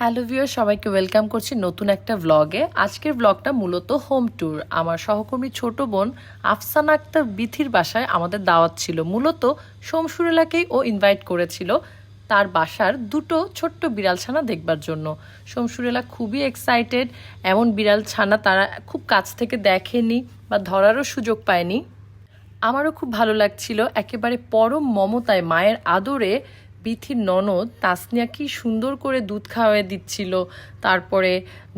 Hello viewer সবাইকে welcome করছি নতুন একটা ভ্লগে আজকের ভ্লগটা মূলত হোম ট্যুর আমার সহকর্মী ছোট বোন আফসানা আক্তার বিথির বাসায় আমাদের দাওয়াত ছিল। মূলত শমসুরেলাকেই ও ইনভাইট করেছিল তার বাসার দুটো ছোট্ট বিড়াল ছানা দেখবার জন্য। শমসুরেলা খুবই এক্সাইটেড এমন বিড়াল ছানা তারা খুব কাছ থেকে দেখেনি বা ধরারও সুযোগ পায়নি। আমারও খুব ভালো লাগছিল। একেবারে পরম মমতায়, মায়ের আদরে বিথির ননদ তাসনিয়া কি সুন্দর করে দুধ খাওয়াই দিচ্ছিল, তারপরে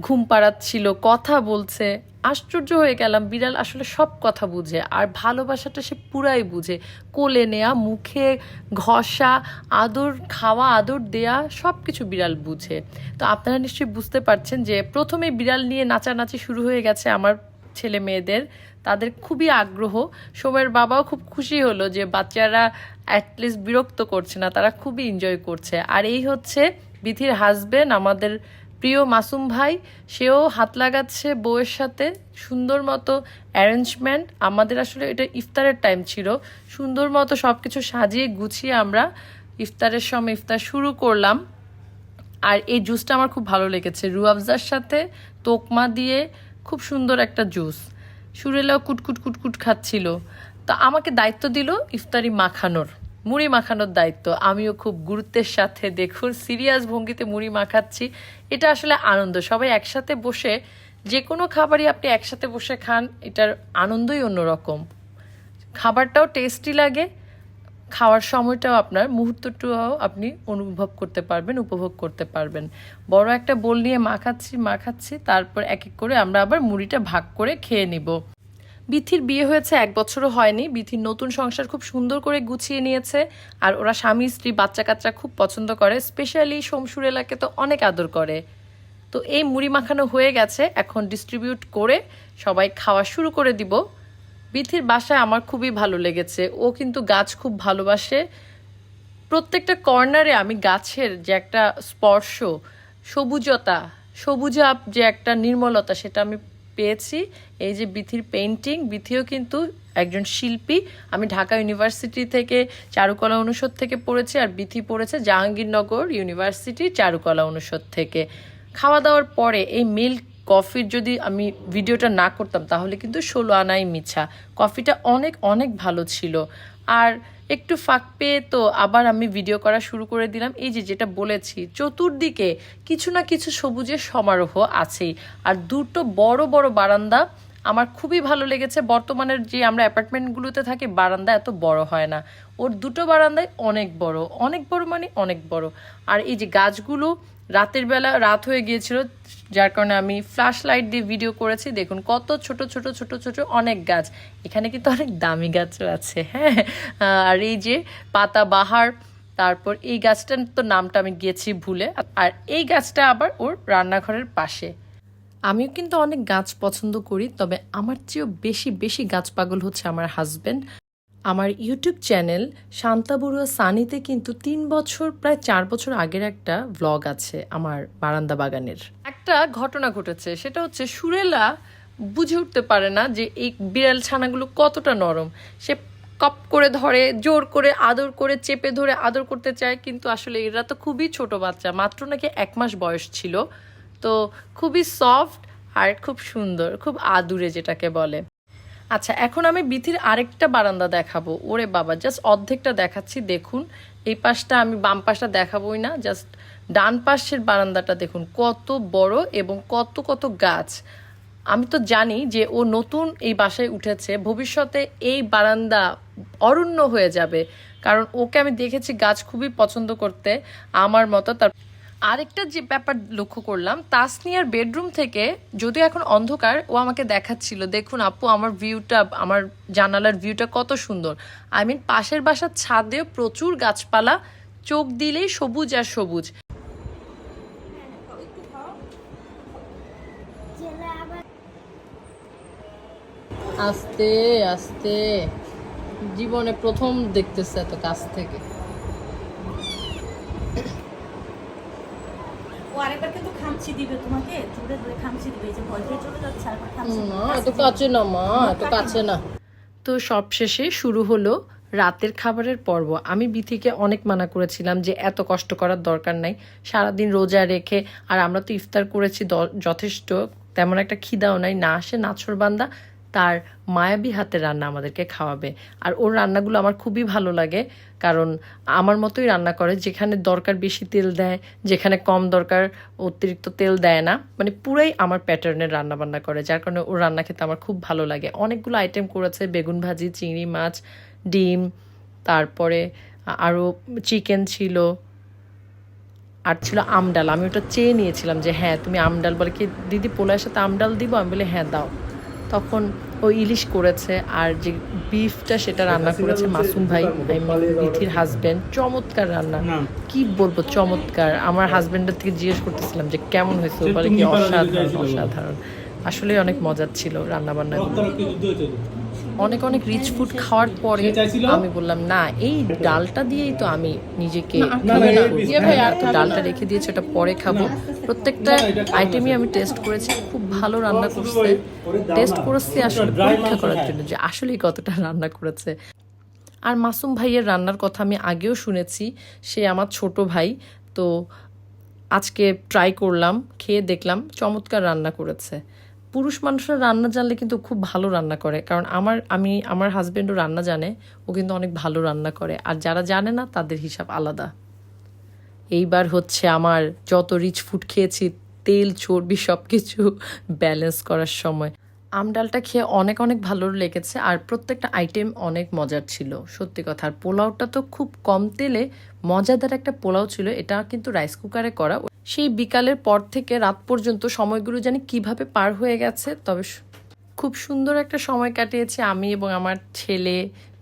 ঘুম পাড়াচ্ছিল, কথা বলছে। আশ্চর্য হয়ে গেলাম, বিড়াল আসলে সব কথা বুঝে আর ভালোবাসাটা সে পুরাই বুঝে। কোলে নেয়া, মুখে ঘষা, আদর খাওয়া, আদর দেয়া, সব কিছু বিড়াল বুঝে। তো আপনারা নিশ্চয়ই বুঝতে পারছেন যে প্রথমে বিড়াল নিয়ে নাচানাচি শুরু হয়ে গেছে আমার ছেলে মেয়েদের, তাদের খুবই আগ্রহ। সোমের বাবাও খুব খুশি হলো যে বাচ্চারা অ্যাটলিস্ট বিরক্ত করছে না, তারা খুবই এনজয় করছে। আর এই হচ্ছে বিথির হাজবেন্ড আমাদের প্রিয় মাসুম ভাই। সেও হাত লাগাচ্ছে বউয়ের সাথে, সুন্দর মতো অ্যারেঞ্জমেন্ট আমাদের আসলে এটা ইফতারের টাইম ছিল। সুন্দর মতো সব কিছু সাজিয়ে গুছিয়ে আমরা ইফতারের সময় ইফতার শুরু করলাম। আর এই জুসটা আমার খুব ভালো লেগেছে। রুয়াবজার সাথে তোকমা দিয়ে খুব সুন্দর একটা জুস। সুরেলাও কুটকুট কুটকুট খাচ্ছিল। তো আমাকে দায়িত্ব দিল ইফতারি মাখানোর, মুড়ি মাখানোর দায়িত্ব। আমিও খুব গুরুত্বের সাথে দেখুন সিরিয়াস ভঙ্গিতে মুড়ি মাখাচ্ছি। এটা আসলে আনন্দ। সবাই একসাথে বসে যে কোনো খাবারই আপনি একসাথে বসে খান, এটার আনন্দই অন্যরকম। খাবারটাও টেস্টি লাগে খাওয়ার সময়টাও আপনার, মুহূর্তটাও আপনি অনুভব করতে পারবেন, উপভোগ করতে পারবেন। বড় একটা বোল নিয়ে মাখাচ্ছি মাখাচ্ছি তারপর এক এক করে আমরা আবার মুড়িটা ভাগ করে খেয়ে নিব। বিথির বিয়ে হয়েছে, এক বছরও হয়নি। বিথির নতুন সংসার খুব সুন্দর করে গুছিয়ে নিয়েছে। আর ওরা স্বামী, স্ত্রী বাচ্চা কাচ্চা খুব পছন্দ করে। স্পেশালি শমসুর এলাকে তো অনেক আদর করে। তো এই মুড়ি মাখানো হয়ে গেছে। এখন ডিস্ট্রিবিউট করে সবাই খাওয়া শুরু করে দিব। বিথির বাসায় আমার খুবই ভালো লেগেছে। ও কিন্তু গাছ খুব ভালোবাসে। প্রত্যেকটা কর্নারে আমি গাছের যে একটা স্পর্শ, সবুজতা সবুজাব যে একটা নির্মলতা সেটা আমি পেয়েছি। এই যে বিথির পেন্টিং বিথিও কিন্তু একজন শিল্পী। আমি ঢাকা ইউনিভার্সিটি থেকে চারুকলা অনুষদ থেকে পড়েছি আর বিথি পড়েছে জাহাঙ্গীরনগর ইউনিভার্সিটি চারুকলা অনুষদ থেকে। খাওয়া দাওয়ার পরে এই মিল্ক কফির যদি আমি ভিডিওটা না করতাম, তাহলে কিন্তু ষোলো আনাই মিছা। কফিটা অনেক অনেক ভালো ছিল। আর একটু ফাঁক পেয়ে তো আবার আমি ভিডিও করা শুরু করে দিলাম। এই যে যেটা বলেছি, চতুর্দিকে কিছু না কিছু সবুজের সমারোহ আছেই। আর দুটো বড় বড় বারান্দা আমার খুবই ভালো লেগেছে। বর্তমানের যে আমরা অ্যাপার্টমেন্টগুলোতে থাকি, বারান্দা এত বড় হয় না। ওর দুটো বারান্দায় অনেক বড়। অনেক বড় মানে অনেক বড়। আর এই যে গাছগুলো রাতের বেলা রাত হয়ে গিয়েছিল, যার কারণে আমি ফ্ল্যাশ লাইট দিয়ে ভিডিও করেছি। দেখুন কত ছোট ছোট ছোট ছোট অনেক গাছ। এখানে কিন্তু অনেক দামি গাছও আছে হ্যাঁ। আর এই যে পাতা বাহার, তারপর এই গাছটার তো নামটা আমি গিয়েছি ভুলে। আর এই গাছটা আবার ওর রান্নাঘরের পাশে। আমিও কিন্তু অনেক গাছ পছন্দ করি, তবে আমার চেয়েও বেশি বেশি গাছ পাগল হচ্ছে আমার হাজবেন্ড আমার ইউটিউব চ্যানেল শান্তা বড়ুয়া সানিতে কিন্তু তিন বছর, প্রায় চার বছর আগের একটা ব্লগ আছে আমার বারান্দা বাগানের। একটা ঘটনা ঘটেছে, সেটা হচ্ছে সুরেলা বুঝে উঠতে পারে না যে এই বিড়াল ছানাগুলো কতটা নরম। সে কপ করে ধরে, জোর করে, আদর করে, চেপে ধরে আদর করতে চায়, কিন্তু আসলে এরা তো খুবই ছোট বাচ্চা, মাত্র নাকি এক মাস বয়স ছিল। তো খুবই সফট আর খুব সুন্দর, খুব আদুরে যেটাকে বলে। আচ্ছা এখন আমি বিথির আরেকটা বারান্দা দেখাবো। ওরে বাবা জাস্ট অর্ধেকটা দেখাচ্ছি, দেখুন। এই পাশটা আমি বাম পাশটা দেখাবোই না জাস্ট ডান পাশের বারান্দাটা দেখুন, কত বড় এবং কত কত গাছ। আমি তো জানি যে ও নতুন এই বাসায় উঠেছে, ভবিষ্যতে এই বারান্দা অরণ্য হয়ে যাবে। কারণ ওকে আমি দেখেছি গাছ খুবই পছন্দ করতে, আমার মতো তার আরেকটা যে ব্যাপার লক্ষ্য করলাম, তাসনিয়ার বেডরুম থেকে যদিও এখন অন্ধকার, ও আমাকে দেখাচ্ছিল, দেখুন আপু, আমার ভিউটা আমার জানালার ভিউটা কত সুন্দর। আই মিন পাশের বাসার ছাদেও প্রচুর গাছপালা, চোখ দিলেই সবুজ আর সবুজ। আস্তে আস্তে, জীবনে প্রথম দেখতেছে এত কাছ থেকে। আরেকবার কিন্তু খামচি দিবে তোমাকে জোরে জোরে খামচি দিবে যে ভয় পেয়ে চলে যাচ্ছে আরেকবার খামচি এত কাছে না মা এত কাছে না। তো সবশেষে শুরু হলো রাতের খাবারের পর্ব। আমি বিথিকে অনেক মানা করেছিলাম যে এত কষ্ট করার দরকার নাই সারাদিন রোজা রেখে আর আমরা তো ইফতার করেছি যথেষ্ট তেমন একটা খিদাও নাই না আসে নাছরবান্দা তার মায়াবী হাতের রান্না আমাদেরকে খাওয়াবে। আর ওর রান্নাগুলো আমার খুবই ভালো লাগে, কারণ আমার মতোই রান্না করে, যেখানে দরকার বেশি তেল দেয়, যেখানে কম দরকার অতিরিক্ত তেল দেয় না মানে পুরাই আমার প্যাটার্নের রান্না বান্না করে, যার কারণে ওর রান্না খেতে আমার খুব ভালো লাগে। অনেকগুলো আইটেম করেছে, বেগুন ভাজি, চিংড়ি মাছ, ডিম, তারপরে আরও চিকেন ছিল, আর ছিল আমডাল। আমি ওটা চেয়ে নিয়েছিলাম যে হ্যাঁ তুমি আমডাল বলে কি, দিদি পোলার সাথে আমডাল দিব? আমি বলে হ্যাঁ দাও। তখন ও ইলিশ করেছে আর যে বিফটা সেটা রান্না করেছে মাসুম ভাই বিথির হাজবেন্ড চমৎকার রান্না। কি বলব চমৎকার। আমার হাজব্যান্ডের থেকে জিজ্ঞেস করতেছিলাম যে কেমন হয়েছে বলে কি অসাধারণ অসাধারণ। আসলে অনেক মজার ছিল রান্না বান্নাগুলো অনেক অনেক রিচ ফুড খাওয়ার পরে আমি বললাম না এই ডালটা দিয়েই তো আমি নিজেকে। ইয়ে ডালটা রেখে দিয়েছে ওটা পরে খাব প্রত্যেকটা। আইটেমই আমি টেস্ট করেছি খুব ভালো রান্না করছে টেস্ট। করেছি আসলে পরীক্ষা করার জন্য যে আসলেই কতটা রান্না করেছে আর মাসুম ভাইয়ের রান্নার কথা আমি আগেও শুনেছি সে আমার ছোট ভাই তো আজকে ট্রাই করলাম খেয়ে দেখলাম চমৎকার রান্না করেছে পুরুষ মানুষরা রান্না জানলে কিন্তু খুব ভালো রান্না করে। কারণ আমার, আমি, আমার হাজব্যান্ডও রান্না জানে, ও কিন্তু অনেক ভালো রান্না করে। আর যারা জানে না, তাদের হিসাব আলাদা। এইবার হচ্ছে আমার যত রিচ ফুড খেয়েছি, তেল, চর্বি সব কিছু ব্যালেন্স করার সময়। আমডালটা খেয়ে অনেক অনেক ভালো লেগেছে, আর প্রত্যেকটা আইটেম অনেক মজার ছিল, সত্যি কথা। আর পোলাওটা তো খুব কম তেলে মজাদার একটা পোলাও ছিল, এটা কিন্তু রাইস কুকারে করা। সেই বিকালের পর থেকে রাত পর্যন্ত সময়গুলো জানি কীভাবে পার হয়ে গেছে তবে খুব সুন্দর একটা সময় কাটিয়েছি আমি এবং আমার ছেলে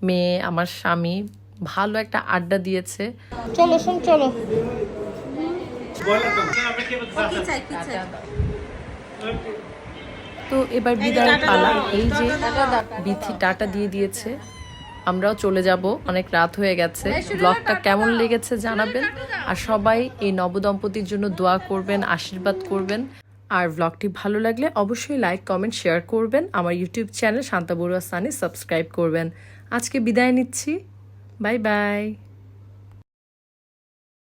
মেয়ে আমার স্বামী। ভালো একটা আড্ডা দিয়েছে। চলো শোন চলো। তো এবার বিদায় পালা। এই যে বিথি টাটা দিয়ে দিয়েছে। আমরাও চলে যাব। অনেক রাত হয়ে গেছে। ব্লগটা কেমন লেগেছে জানাবেন। আর সবাই এই নবদম্পতির জন্য দোয়া করবেন আশীর্বাদ করবেন। আর ব্লগটি ভালো লাগলে অবশ্যই লাইক কমেন্ট শেয়ার করবেন। আমার YouTube channel Shanta Barua Sunny subscribe করবেন। আজকে বিদায় নিচ্ছি। Bye bye